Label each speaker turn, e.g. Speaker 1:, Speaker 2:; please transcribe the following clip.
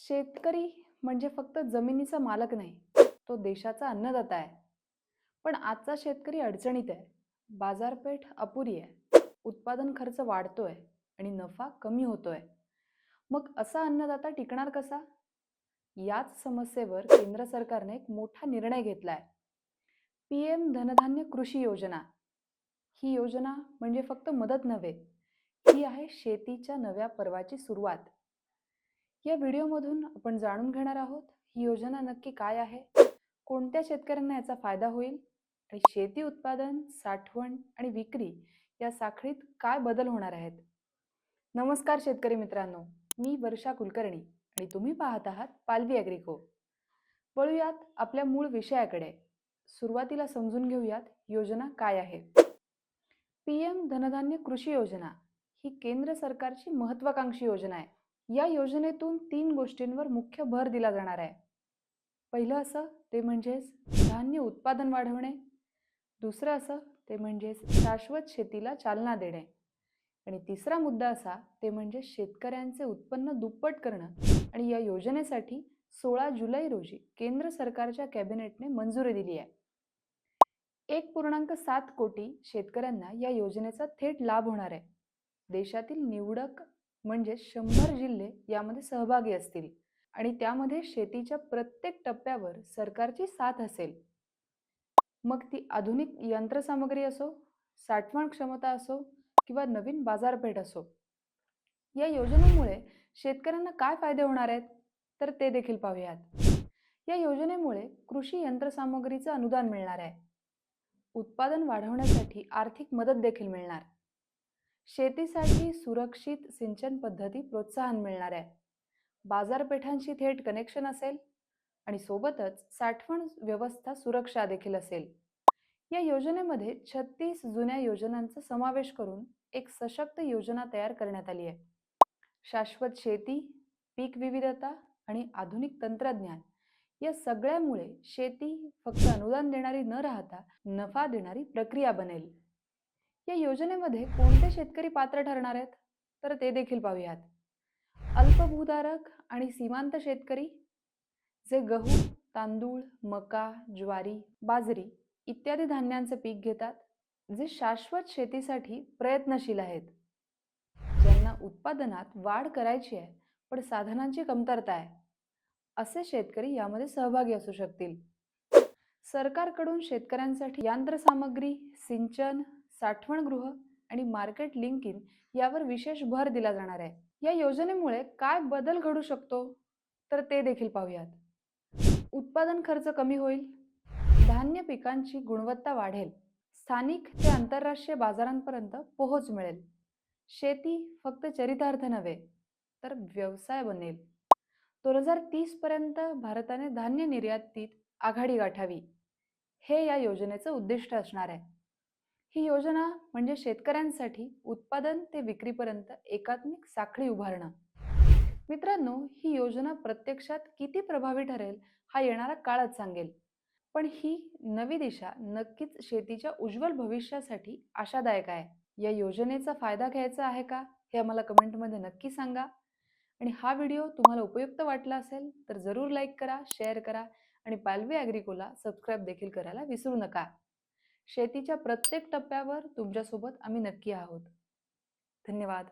Speaker 1: शेतकरी म्हणजे फक्त जमिनीचा मालक नाही तो देशाचा अन्नदाता आहे. पण आजचा शेतकरी अडचणीत आहे. बाजारपेठ अपुरी आहे. उत्पादन खर्च वाढतोय आणि नफा कमी होतोय. मग असा अन्नदाता टिकणार कसा? याच समस्येवर केंद्र सरकारने एक मोठा निर्णय घेतलाय. पी एम धनधान्य कृषी योजना. ही योजना म्हणजे फक्त मदत नव्हे ही आहे शेतीच्या नव्या पर्वाची सुरुवात. या व्हिडिओमधून आपण जाणून घेणार आहोत ही योजना नक्की काय आहे कोणत्या शेतकऱ्यांना याचा फायदा होईल आणि शेती उत्पादन साठवण आणि विक्री या साखळीत काय बदल होणार आहेत? नमस्कार शेतकरी मित्रांनो मी वर्षा कुलकर्णी आणि तुम्ही पाहत आहात पालवी अॅग्रिको. वळूयात आपल्या मूळ विषयाकडे. सुरुवातीला समजून घेऊयात योजना काय आहे. पी एम धनधान्य कृषी योजना ही केंद्र सरकारची महत्वाकांक्षी योजना आहे. या योजनेतून तीन गोष्टींवर मुख्य भर दिला जाणार आहे. पहिलं असं ते म्हणजेच धान्य उत्पादन वाढवणे. दुसरं असं ते म्हणजेच शाश्वत शेतीला चालना देणे. आणि तिसरा मुद्दा असा ते म्हणजे शेतकऱ्यांचे उत्पन्न दुप्पट करणं. आणि या योजनेसाठी सोळा जुलै रोजी केंद्र सरकारच्या कॅबिनेटने मंजुरी दिली आहे. एक पूर्णांक सात कोटी शेतकऱ्यांना या योजनेचा थेट लाभ होणार आहे. देशातील निवडक म्हणजे शंभर जिल्हे यामध्ये सहभागी असतील आणि त्यामध्ये शेतीच्या प्रत्येक टप्प्यावर सरकारची साथ असेल. मग ती आधुनिक यंत्रसामग्री असो साठवण क्षमता असो किंवा नवीन बाजारपेठ असो या योजनेमुळे शेतकऱ्यांना काय फायदे होणार आहेत? तर ते देखील पाहूयात. या योजनेमुळे कृषी यंत्रसामग्रीचं अनुदान मिळणार आहे. उत्पादन वाढवण्यासाठी आर्थिक मदत देखील मिळणार. शेतीसाठी सुरक्षित सिंचन पद्धती प्रोत्साहन मिळणार आहे. बाजारपेठांशी थेट कनेक्शन असेल आणि सोबतच साठवण व्यवस्था सुरक्षा देखील असेल. या योजनेमध्ये छत्तीस जुन्या योजनांचा समावेश करून एक सशक्त योजना तयार करण्यात आली आहे. शाश्वत शेती पीक विविधता आणि आधुनिक तंत्रज्ञान या सगळ्यामुळे शेती फक्त अनुदान देणारी न राहता नफा देणारी प्रक्रिया बनेल. या योजनेमध्ये कोणते शेतकरी पात्र ठरणार आहेत? तर ते देखील पाहूयात. अल्पभूधारक आणि सीमांत शेतकरी जे गहू तांदूळ मका ज्वारी बाजरी इत्यादी धान्यांचे पीक घेतात जे शाश्वत शेतीसाठी प्रयत्नशील आहेत. ज्यांना उत्पादनात वाढ करायची आहे पण साधनांची कमतरता आहे असे शेतकरी यामध्ये सहभागी असू शकतील. सरकारकडून शेतकऱ्यांसाठी यंत्रसामग्री सिंचन साठवणगृह आणि मार्केट लिंकिंग यावर विशेष भर दिला जाणार आहे. या योजनेमुळे काय बदल घडू शकतो? तर ते देखील पाहूयात. उत्पादन खर्च कमी होईल. धान्य पिकांची गुणवत्ता वाढेल. स्थानिक ते आंतरराष्ट्रीय बाजारांपर्यंत पोहोच मिळेल. शेती फक्त चरितार्थ नव्हे तर व्यवसाय बनेल. दोन हजार तीसपर्यंत भारताने धान्य निर्यातीत आघाडी गाठावी. हे या योजनेचं उद्दिष्ट असणार आहे. ही योजना म्हणजे शेतकऱ्यांसाठी उत्पादन ते विक्रीपर्यंत एकात्मिक साखळी उभारणं. मित्रांनो ही योजना प्रत्यक्षात किती प्रभावी ठरेल हा येणारा काळच सांगेल. पण ही नवी दिशा नक्कीच शेतीच्या उज्ज्वल भविष्यासाठी आशादायक आहे. या योजनेचा फायदा घ्यायचा आहे का हे आम्हाला कमेंटमध्ये नक्की सांगा. आणि हा व्हिडिओ तुम्हाला उपयुक्त वाटला असेल तर जरूर लाईक करा शेअर करा आणि पालवी ॲग्रिकोला सबस्क्राईब देखील करायला विसरू नका. शेतीच्या प्रत्येक टप्प्यावर तुमच्यासोबत आम्ही नक्की आहोत. धन्यवाद.